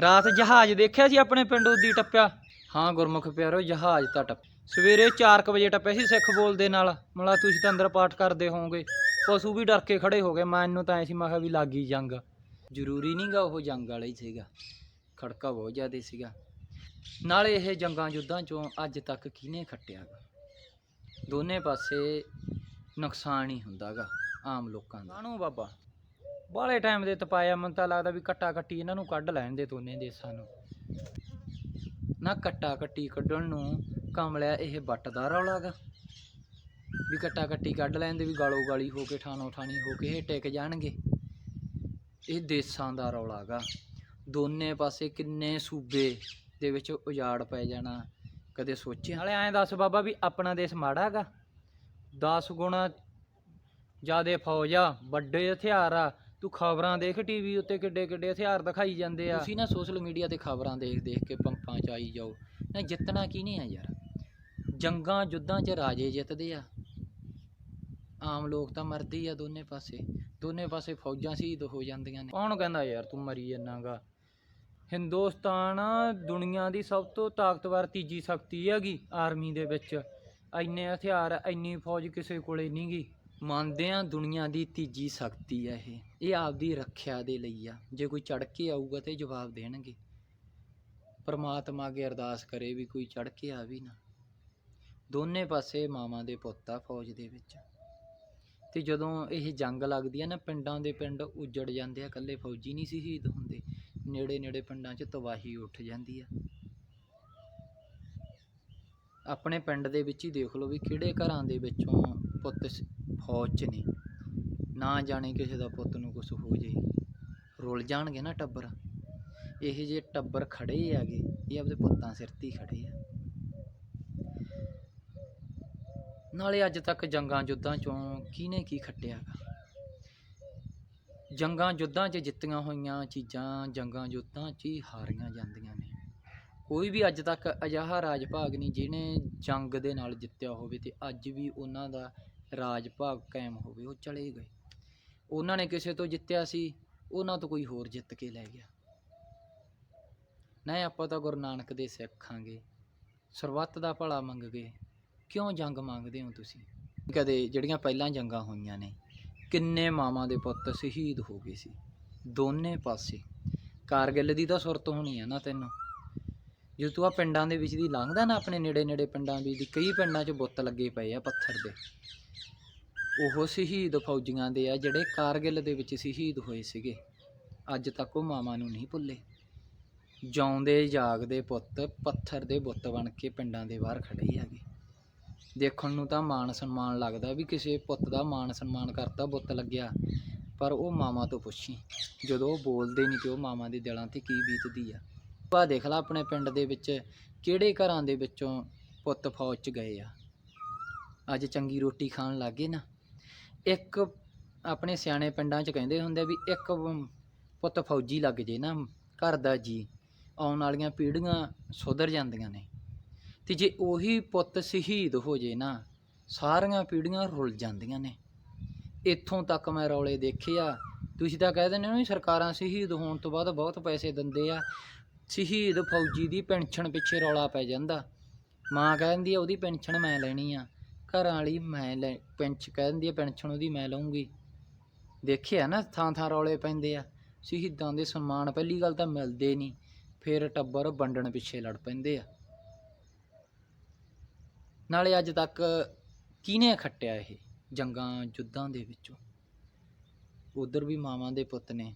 ਰਾਤ ਜਹਾਜ਼ ਦੇਖਿਆ ਸੀ ਆਪਣੇ ਪਿੰਡ ਉਦੀ ਟੱਪਿਆ? ਹਾਂ ਗੁਰਮੁਖ ਪਿਆਰੋ, ਜਹਾਜ਼ ਤਾਂ ਟੱਪ। ਸਵੇਰੇ 4:00 ਵਜੇ ਟੱਪਿਆ ਸੀ ਸਿੱਖ ਬੋਲਦੇ ਨਾਲ। ਮਲਾ ਤੁਸੀਂ ਤਾਂ ਅੰਦਰ ਪਾਠ ਕਰਦੇ ਹੋਵੋਗੇ। ਪਸ਼ੂ ਵੀ ਡਰ ਕੇ ਖੜੇ ਹੋ ਗਏ। ਮੈਨੂੰ ਤਾਂ ਐ ਸੀ, ਮੈਂ ਕਿਹਾ ਵੀ ਲੱਗੀ ਜੰਗ। ਜ਼ਰੂਰੀ ਨਹੀਂਗਾ ਉਹ ਜੰਗ ਵਾਲਾ ਹੀ ਸੀਗਾ। ਖੜਕਾ ਬਹੁਤ ਜ਼ਿਆਦਾ ਸੀਗਾ। ਨਾਲੇ ਇਹ ਜੰਗਾਂ ਯੁੱਧਾਂ ਚੋਂ ਅੱਜ ਤੱਕ ਕਿਹਨੇ ਖੱਟਿਆ ਗਾ? ਦੋਨੇ ਪਾਸੇ ਨੁਕਸਾਨ ਹੀ ਹੁੰਦਾਗਾ, ਆਮ ਲੋਕਾਂ ਦਾ। ਕਾਹਨੂੰ ਬਾਬਾ? ਬਾਲੇ ਟਾਈਮ ਦੇ ਤਪਾਇਆ ਮੈਨੂੰ ਤਾਂ ਲੱਗਦਾ ਵੀ ਕੱਟਾ ਕੱਟੀ ਇਹਨਾਂ ਨੂੰ ਕੱਢ ਲੈਣ ਦੇ ਦੋਨੇ ਦੇਸਾਂ ਨੂੰ। ਨਾ ਕੱਟਾ ਕੱਟੀ ਕੱਢਣ ਨੂੰ ਕਮਲਿਆ ਇਹ ਵੱਟ ਦਾ ਰੌਲਾ ਗਾ। ਵੀ ਕੱਟਾ ਕੱਟੀ ਕੱਢ ਲੈਣ ਦੇ ਵੀ ਗਾਲੋ ਗਾਲੀ ਹੋ ਕੇ ਠਾਣੋ ਠਾਣੀ ਹੋ ਕੇ ਇਹ ਟਿਕ ਜਾਣਗੇ। ਇਹ ਦੇਸਾਂ ਦਾ ਰੌਲਾ ਗਾ। ਦੋਨੇ ਪਾਸੇ ਕਿੰਨੇ ਸੂਬੇ ਦੇ ਵਿੱਚ ਉਜਾੜ ਪੈ ਜਾਣਾ। ਕਦੇ ਸੋਚਿਆ ਨਾਲੇ ਐਂ ਦੱਸ ਬਾਬਾ ਵੀ ਆਪਣਾ ਦੇਸ਼ ਮਾੜਾ ਗਾ। 10 ਗੁਣਾ ਜਿਆਦੇ ਫੌਜ ਆ, ਵੱਡੇ ਹਥਿਆਰ ਆ ਤੂੰ ਖਬਰਾਂ ਦੇਖ ਟੀਵੀ ਉੱਤੇ ਕਿੱਡੇ ਕਿੱਡੇ ਹਥਿਆਰ ਦਿਖਾਈ ਜਾਂਦੇ ਆ। ਤੁਸੀਂ ਨਾ ਸੋਸ਼ਲ ਮੀਡੀਆ ਤੇ ਖਬਰਾਂ ਦੇਖ ਦੇਖ ਕੇ ਪੰਪਾਂ ਚ ਆਈ ਜਾਓ। ਨਾ ਜਿੱਤਣਾ ਕੀ ਨਹੀਂ ਆ ਯਾਰ। ਜੰਗਾਂ ਜੁੱਦਾਂ 'ਚ ਰਾਜੇ ਜਿੱਤਦੇ ਆ। ਆਮ ਲੋਕ ਤਾਂ ਮਰਦੇ ਆ ਦੋਨੇ ਪਾਸੇ। ਦੋਨੇ ਪਾਸੇ ਫੌਜਾਂ ਸ਼ਹੀਦ ਹੋ ਜਾਂਦੀਆਂ ਨੇ। ਕੌਣ ਕਹਿੰਦਾ ਯਾਰ ਤੂੰ ਮਰੀ ਜਾਣਾਗਾ? ਹਿੰਦੁਸਤਾਨ ਦੁਨੀਆ ਦੀ ਸਭ ਤੋਂ ਤਾਕਤਵਰ ਤੀਜੀ ਸ਼ਕਤੀ ਹੈਗੀ ਆਰਮੀ ਦੇ ਵਿੱਚ। ਇੰਨੇ ਹਥਿਆਰ ਇੰਨੀ ਫੌਜ ਕਿਸੇ ਕੋਲੇ ਨਹੀਂ ਗੀ ਮੰਨਦੇ ਆ ਦੁਨੀਆ ਦੀ ਤੀਜੀ ਸ਼ਕਤੀ ਆ ਇਹ। ਇਹ ਆਪਦੀ ਰੱਖਿਆ ਦੇ ਲਈ ਆ। ਜੇ ਕੋਈ ਚੜ ਕੇ ਆਊਗਾ ਤੇ ਜਵਾਬ ਦੇਣਗੇ। ਪਰਮਾਤਮਾ ਅੱਗੇ ਅਰਦਾਸ ਕਰੇ ਵੀ ਕੋਈ ਚੜ ਕੇ ਆ ਵੀ ਨਾ। ਦੋਨੇ ਪਾਸੇ ਮਾਵਾਂ ਦੇ ਪੁੱਤ ਆ ਫੌਜ ਦੇ ਵਿੱਚ। ਤੇ ਜਦੋਂ ਇਹ ਜੰਗ ਲੱਗਦੀ ਆ ਨਾ, ਪਿੰਡਾਂ ਦੇ ਪਿੰਡ ਉਜੜ ਜਾਂਦੇ ਆ। ਇਕੱਲੇ ਫੌਜੀ ਨਹੀਂ ਸੀ ਸ਼ਹੀਦ ਹੁੰਦੇ। ਨੇੜੇ ਨੇੜੇ ਪਿੰਡਾਂ 'ਚ ਤਬਾਹੀ ਉੱਠ ਜਾਂਦੀ ਆ। ਆਪਣੇ ਪਿੰਡ ਦੇ ਵਿੱਚ ਹੀ ਦੇਖ ਲਓ ਵੀ ਕਿਹੜੇ ਘਰਾਂ ਦੇ ਵਿੱਚੋਂ ਪੁੱਤ ਫੌਜ 'ਚ ਨੇ। ਨਾ ਜਾਣੇ ਕਿਸੇ ਦਾ ਪੁੱਤ ਨੂੰ ਕੁਝ ਹੋ ਜੇ। ਰੁੱਲ ਜਾਣਗੇ ਨਾ ਟੱਬਰ। ਇਹ ਜੇ ਟੱਬਰ ਖੜੇ ਹੈਗੇ। ਇਹ ਆਪਦੇ ਪੁੱਤਾਂ ਸਿਰ ਤੇ ਹੀ ਖੜੇ ਆ। ਨਾਲੇ ਅੱਜ ਤੱਕ ਜੰਗਾਂ ਜੁੱਦਾਂ ਚੋਂ ਕਿਹਨੇ ਕੀ ਖੱਟਿਆ ਗਾ? ਜੰਗਾਂ ਜੁੱਦਾਂ 'ਚ ਜਿੱਤੀਆਂ ਹੋਈਆਂ ਚੀਜ਼ਾਂ ਜੰਗਾਂ ਜੁੱਦਾਂ 'ਚ ਹੀ ਹਾਰੀਆਂ ਜਾਂਦੀਆਂ ਨੇ। ਕੋਈ ਵੀ ਅੱਜ ਤੱਕ ਅਜਿਹਾ ਰਾਜ ਭਾਗ ਨਹੀਂ ਜਿਹਨੇ ਜੰਗ ਦੇ ਨਾਲ ਜਿੱਤਿਆ ਹੋਵੇ ਤੇ ਅੱਜ ਵੀ ਉਹਨਾਂ ਦਾ ਰਾਜ ਭਾਗ ਕਾਇਮ ਹੋਵੇ, ਉਹ ਚਲੇ ਗਏ। ਉਹਨਾਂ ਨੇ ਕਿਸੇ ਤੋਂ ਜਿੱਤਿਆ ਸੀ, ਉਹਨਾਂ ਤੋਂ ਕੋਈ ਹੋਰ ਜਿੱਤ ਕੇ ਲੈ ਗਿਆ। ਨਹੀਂ ਆਪਾਂ ਤਾਂ ਗੁਰੂ ਨਾਨਕ ਦੇ ਸਿੱਖਾਂਗੇ ਸਰਬੱਤ ਦਾ ਭਲਾ ਮੰਗਗੇ, ਕਿਉਂ ਜੰਗ ਮੰਗਦੇ ਹੋ ਤੁਸੀਂ? ਕਦੇ ਜਿਹੜੀਆਂ ਪਹਿਲਾਂ ਜੰਗਾਂ ਹੋਈਆਂ ਨੇ, ਕਿੰਨੇ ਮਾਵਾਂ ਦੇ ਪੁੱਤ ਸ਼ਹੀਦ ਹੋ ਗਏ ਸੀ, ਦੋਨੇ ਪਾਸੇ। ਕਾਰਗਿਲ ਦੀ ਤਾਂ ਸੁਰਤ ਹੋਣੀ ਆ ਨਾ ਤੈਨੂੰ। ਜੇ ਤੂੰ ਆ ਪਿੰਡਾਂ ਦੇ ਵਿੱਚ ਦੀ ਲੰਘਦਾ ਨਾ ਆਪਣੇ ਨੇੜੇ ਨੇੜੇ ਪਿੰਡਾਂ ਦੀ ਦੀ, ਕਈ ਪਿੰਡਾਂ 'ਚ ਬੁੱਤ ਲੱਗੇ ਪਏ ਆ ਪੱਥਰ ਦੇ। ਉਹ ਸ਼ਹੀਦ ਫੌਜੀਆਂ ਦੇ ਆ ਜਿਹੜੇ ਕਾਰਗਿਲ ਦੇ ਵਿੱਚ ਸ਼ਹੀਦ ਹੋਏ ਸੀਗੇ। ਅੱਜ ਤੱਕ ਉਹ ਮਾਵਾਂ ਨੂੰ ਨਹੀਂ ਭੁੱਲੇ। ਜਾਉਂਦੇ ਜਾਗਦੇ ਪੁੱਤ ਪੱਥਰ ਦੇ ਬੁੱਤ ਬਣ ਕੇ ਪਿੰਡਾਂ ਦੇ ਬਾਹਰ ਖੜੇ ਹੀ ਹੈਗੇ। ਦੇਖਣ ਨੂੰ ਤਾਂ ਮਾਣ ਸਨਮਾਨ ਲੱਗਦਾ ਵੀ ਕਿਸੇ ਪੁੱਤ ਦਾ ਮਾਣ ਸਨਮਾਨ ਕਰਤਾ ਬੁੱਤ ਲੱਗਿਆ। ਪਰ ਉਹ ਮਾਵਾਂ ਤੋਂ ਪੁੱਛੀ, ਜਦੋਂ ਉਹ ਬੋਲਦੇ ਨਹੀਂ ਕਿ ਉਹ ਮਾਵਾਂ ਦੇ ਦਿਲਾਂ ਤੇ ਕੀ ਬੀਤਦੀ ਆ ਆ ਦੇਖ ਲੈ ਆਪਣੇ ਪਿੰਡ ਦੇ ਵਿੱਚ ਕਿਹੜੇ ਘਰਾਂ ਦੇ ਵਿੱਚੋਂ ਪੁੱਤ ਫੌਜ 'ਚ ਗਏ ਆ। ਅੱਜ ਚੰਗੀ ਰੋਟੀ ਖਾਣ ਲੱਗੇ ਨਾ। ਇੱਕ ਆਪਣੇ ਸਿਆਣੇ ਪਿੰਡਾਂ 'ਚ ਕਹਿੰਦੇ ਹੁੰਦੇ ਵੀ ਇੱਕ ਪੁੱਤ ਫੌਜੀ ਲੱਗ ਜੇ ਨਾ, ਘਰ ਦਾ ਜੀ। ਆਉਣ ਵਾਲੀਆਂ ਪੀੜ੍ਹੀਆਂ ਸੁਧਰ ਜਾਂਦੀਆਂ ਨੇ। ਤੇ ਜੇ ਉਹੀ ਪੁੱਤ ਸ਼ਹੀਦ ਹੋ ਜੇ ਨਾ, ਸਾਰੀਆਂ ਪੀੜ੍ਹੀਆਂ ਰੁੱਲ ਜਾਂਦੀਆਂ ਨੇ। ਇੱਥੋਂ ਤੱਕ ਮੈਂ ਰੌਲੇ ਦੇਖੇ ਆ। ਤੁਸੀਂ ਤਾਂ ਕਹਿ ਦਿੰਦੇ ਹੋ ਸਰਕਾਰਾਂ ਸ਼ਹੀਦ ਹੋਣ ਤੋਂ ਬਾਅਦ ਬਹੁਤ ਪੈਸੇ ਦਿੰਦੇ ਆ। ਸ਼ਹੀਦ ਫੌਜੀ ਦੀ ਪੈਨਸ਼ਨ ਪਿੱਛੇ ਰੌਲਾ ਪੈ ਜਾਂਦਾ। ਮਾਂ ਕਹਿ ਦਿੰਦੀ ਆ, ਉਹਦੀ ਪੈਨਸ਼ਨ ਮੈਂ ਲੈਣੀ ਆ। ਘਰਾਂ ਵਾਲੀ ਮੈਂ ਲੈ ਪੈਨਸ਼ਨ ਕਹਿ ਦਿੰਦੀ ਆ, ਪੈਨਸ਼ਨ ਉਹਦੀ ਮੈਂ ਲਵਾਂਗੀ ਦੇਖਿਆ ਨਾ ਥਾਂ ਥਾਂ ਰੌਲੇ ਪੈਂਦੇ ਆ। ਸ਼ਹੀਦਾਂ ਦੇ ਸਨਮਾਨ ਪਹਿਲੀ ਗੱਲ ਤਾਂ ਮਿਲਦੇ ਨਹੀਂ, ਫਿਰ ਟੱਬਰ ਵੰਡਣ ਪਿੱਛੇ ਲੜ ਪੈਂਦੇ ਆ। ਨਾਲੇ ਅੱਜ ਤੱਕ ਕਿਹਨੇ ਖੱਟਿਆ ਇਹ ਜੰਗਾਂ ਜੁੱਦਾਂ ਦੇ ਵਿੱਚੋਂ? ਉਧਰ ਵੀ ਮਾਵਾਂ ਦੇ ਪੁੱਤ ਨੇ।